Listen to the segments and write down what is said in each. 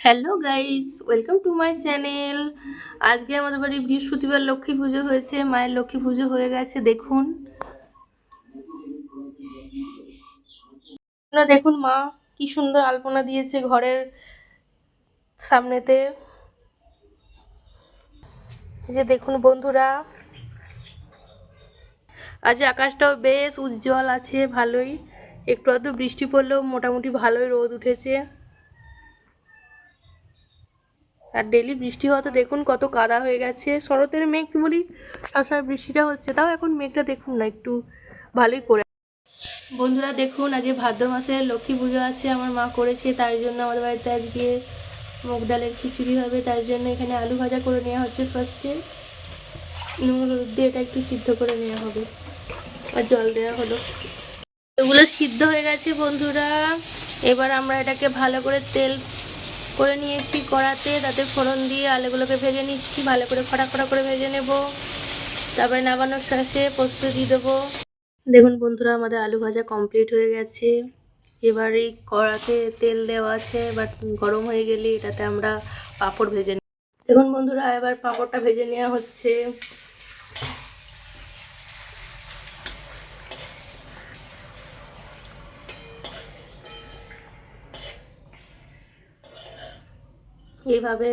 Hello guys, welcome to my channel. আজকে আমাদের বাড়ি বৃহস্পতিবার লক্ষ্মী পুজো হয়েছে, মায়ের লক্ষ্মী পুজো হয়ে গেছে, দেখুন। দেখুন মা, কি সুন্দর আলপনা দিয়েছে ঘরের সামনেতে। যে দেখুন বন্ধুরা, আজ আকাশটাও বেশ উজ্জ্বল আছে, ভালোই। একটু আধটু বৃষ্টি পড়লেও মোটামুটি ভালোই রোদ উঠেছে। আর ডেলি বৃষ্টি হওয়াতে দেখুন কত কাদা হয়ে গেছে। শরতের মেঘ বলি? সবসময় বৃষ্টিটা হচ্ছে, তাও এখন মেঘটা দেখুন না, একটু ভালোই করে। বন্ধুরা দেখুন, আজকে ভাদ্র মাসে লক্ষ্মী পুজো আছে, আমার মা করেছে তার জন্য আমাদের বাড়িতে আজকে মুগ ডালের খিচুড়ি হবে তার জন্য এখানে আলু ভাজা করে নেওয়া হচ্ছে ফার্স্টে নুন, হলুদ দিয়ে এটা একটু সিদ্ধ করে নেওয়া হবে, আর জল দেওয়া হলো। এগুলো সিদ্ধ হয়ে গেছে বন্ধুরা, এবার আমরা এটাকে ভালো করে তেল করে নিয়েছি কড়াতে, তাতে ফোড়ন দিয়ে আলুগুলোকে ভেজে নিচ্ছি, ভালো করে খড়া খড়া করে ভেজে নেব। তারপরে নামানোর শেষে পোস্ত দিয়ে দেবো। দেখুন বন্ধুরা, আমাদের আলু ভাজা কমপ্লিট হয়ে গেছে। এবার এই কড়াতে তেল দেওয়া আছে, এবার গরম হয়ে গেলে এটাতে আমরা পাঁপড় ভেজে নেব। দেখুন বন্ধুরা, এবার পাঁপড়টা ভেজে নেওয়া হচ্ছে। এইভাবে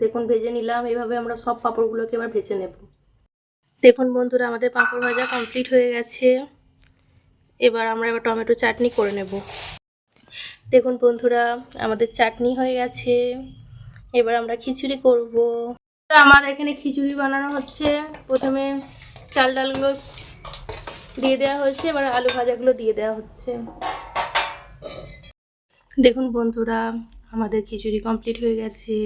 দেখুন, ভেজে নিলাম। এইভাবে আমরা সব পাঁপড়গুলোকে এবার ভেজে নেব। দেখুন বন্ধুরা, আমাদের পাঁপড় ভাজা কমপ্লিট হয়ে গেছে। এবার আমরা এবার টমেটো চাটনি করে নেব। দেখুন বন্ধুরা, আমাদের চাটনি হয়ে গেছে। এবার আমরা খিচুড়ি করব। আমার এখানে খিচুড়ি বানানো হচ্ছে। প্রথমে চাল ডালগুলো দিয়ে দেওয়া হয়েছে। এবার আলু ভাজাগুলো দিয়ে দেওয়া হচ্ছে। দেখুন বন্ধুরা আমাদের খিচুড়ি কমপ্লিট হয়ে গেছে।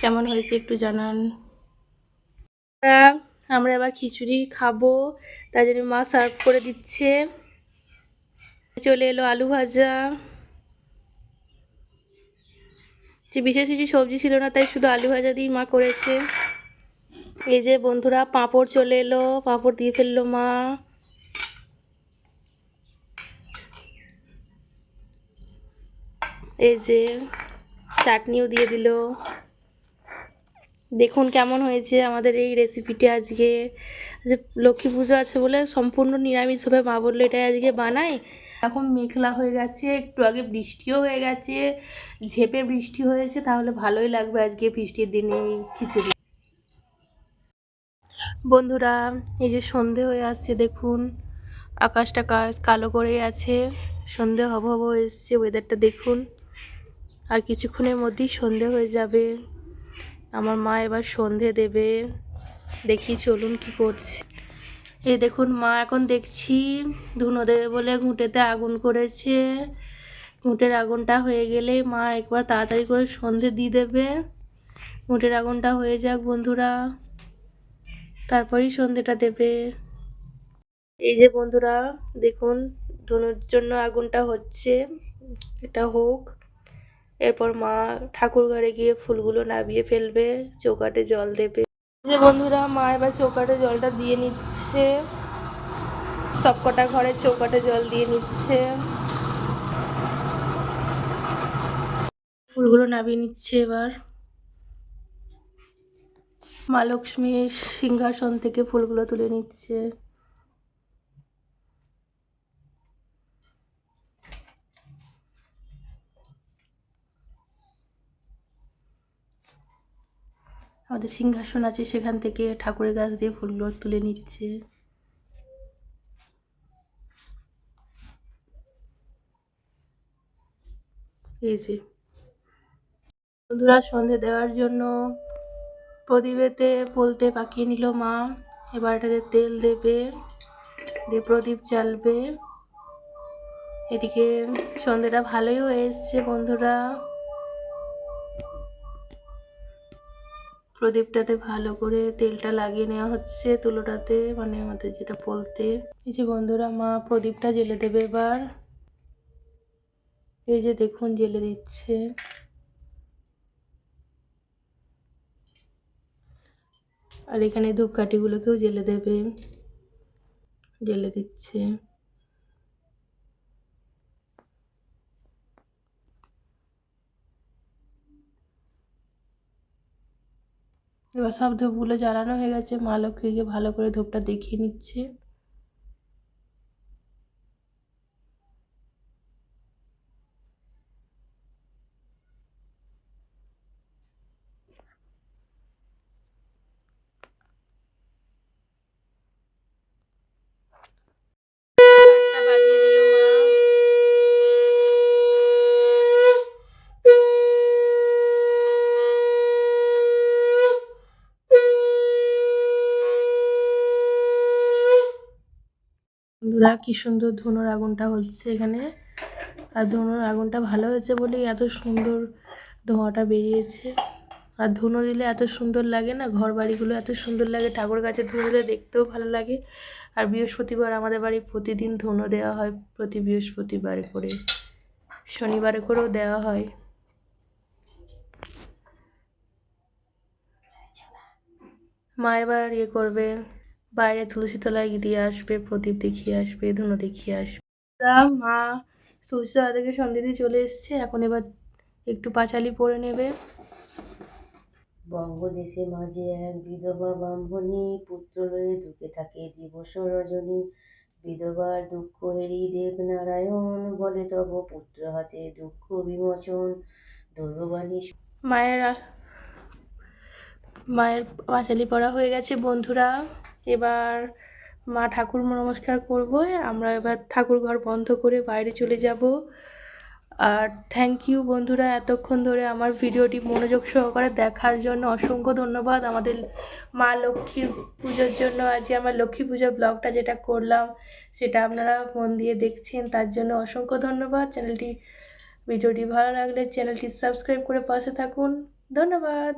কেমন হয়েছে একটু জানান। আমরা এবার খিচুড়ি খাব, তার জন্য মা সার্ভ করে দিচ্ছে। চলে এলো আলু ভাজা। যে বিশেষ কিছু সবজি ছিল না, তাই শুধু আলু ভাজা দিয়ে মা করেছে। এই যে বন্ধুরা, পাঁপড় চলে এলো, পাঁপড় দিয়ে ফেলল মা। এই যে চাটনিও দিয়ে দিল। দেখুন কেমন হয়েছে আমাদের এই রেসিপিটি আজকে। যে লক্ষ্মী পুজো আছে বলে সম্পূর্ণ নিরামিষ হবে, মা বলল এটাই আজকে বানাই। এখন মেঘলা হয়ে গেছে, একটু আগে বৃষ্টিও হয়ে গেছে, ঝেপে বৃষ্টি হয়েছে, তাহলে ভালোই লাগবে আজকে বৃষ্টির দিনে খিচুড়ি। বন্ধুরা, এই যে সন্ধে হয়ে আসছে, দেখুন আকাশটা কালো করে আছে। সন্ধে হব হব এসছে ওয়েদারটা দেখুন। আর কিছুক্ষণের মধ্যেই সন্ধে হয়ে যাবে। আমার মা এবার সন্ধে দেবে। দেখি চলুন কি করছে। এই দেখুন, মা এখন দেখছি ধুনো দেবে বলে ঘুঁটেতে আগুন করেছে। ঘুঁটের আগুনটা হয়ে গেলে মা একবার তাড়াতাড়ি করে সন্ধে দিয়ে দেবে। ঘুঁটের আগুনটা হয়ে যাক বন্ধুরা। তারপরেই সন্ধেটা দেবে। এই যে বন্ধুরা, দেখুন, ধনুর জন্য আগুনটা হচ্ছে। এটা হোক। এরপর মা ঠাকুর ঘরে গিয়ে ফুলগুলো নামিয়ে ফেলবে, চৌকাটে জল দেবে। যে বন্ধুরা, মা এবার চৌকাটে জলটা দিয়ে নিচ্ছে। সবকটা ঘরে চৌকাটে জল দিয়ে নিচ্ছে। ফুলগুলো নামিয়ে নিচ্ছে এবার। মা লক্ষ্মীর সিংহাসন থেকে ফুলগুলো তুলে নিচ্ছে। আমাদের সিংহাসন আছে সেখান থেকে ঠাকুরের গাছ দিয়ে ফুলগুলো তুলে নিচ্ছে। এই যে। বন্ধুরা সন্ধে দেওয়ার জন্য প্রদীপেতে বলতে পাকিয়ে নিল মা। এবার এটাতে তেল দেবে, দিয়ে প্রদীপ জ্বালবে। এদিকে সন্ধেটা ভালোই হয়ে এসছে বন্ধুরা। প্রদীপটাতে ভালো করে তেলটা লাগিয়ে নেওয়া হচ্ছে তুলোটাতে মানে আমাদের যেটা বলতে এই যে বন্ধুরা, মা প্রদীপটা জেলে দেবে এবার। এই যে দেখুন, জেলে দিচ্ছে। আর এখানে ধূপকাঠিগুলোকেও জেলে দেবে। জেলে দিচ্ছে। এবার সব ধূপগুলো জ্বালানো হয়ে গেছে। মা লক্ষ্মীকে ভালো করে ধূপটা দেখিয়ে নিচ্ছে। বন্ধুরা, কি সুন্দর ধুনোর আগুনটা হচ্ছে এখানে। আর ধুনোর আগুনটা ভালো হয়েছে বলেই এত সুন্দর ধোঁয়াটা বেরিয়েছে। আর ধুনো দিলে এত সুন্দর লাগে না? ঘর বাড়িগুলো এত সুন্দর লাগে, ঠাকুর গাছে ধুনো দিলে দেখতেও ভালো লাগে। আর বৃহস্পতিবার আমাদের বাড়ি প্রতিদিন ধুনো দেওয়া হয়, প্রতি বৃহস্পতিবারে করে। শনিবারে করেও দেওয়া হয়। মা এবার ইয়ে করবে। বাইরে তুলসী তলায় দিয়ে আসবে প্রদীপ দেখিয়ে আসবে ধুনো দেখিয়ে আসবে। তা মা তুলসী তলা থেকে সন্ধে দিয়ে চলে এসছে এখন এবার একটু পাঁচালি পরে নেবে। বঙ্গদেশে মাঝে এক বিধবা ব্রাহ্মণী পুত্র লয়ে দুঃখে থাকে দিবস রজনী। বিধবার দুঃখ হেরি দেবনারায়ণ বলে তব পুত্র হাতে দুঃখ বিমোচন। দৈববাণী মায়ের মায়ের পাঁচালি পড়া হয়ে গেছে বন্ধুরা। এবার মা ঠাকুর নমস্কার করব। আমরা এবার ঠাকুর ঘর বন্ধ করে বাইরে চলে যাব। আর থ্যাংক ইউ বন্ধুরা এতক্ষণ ধরে আমার ভিডিওটি মনোযোগ সহকারে দেখার জন্য অসংখ্য ধন্যবাদ। আমাদের মা লক্ষ্মীর পুজোর জন্য আজকে আমার লক্ষ্মী পুজোর ব্লগটা যেটা করলাম, সেটা আপনারা মন দিয়ে দেখছেন, তার জন্য অসংখ্য ধন্যবাদ। চ্যানেলটি, ভিডিওটি ভালো লাগলে চ্যানেলটি সাবস্ক্রাইব করে পাশে থাকুন। ধন্যবাদ।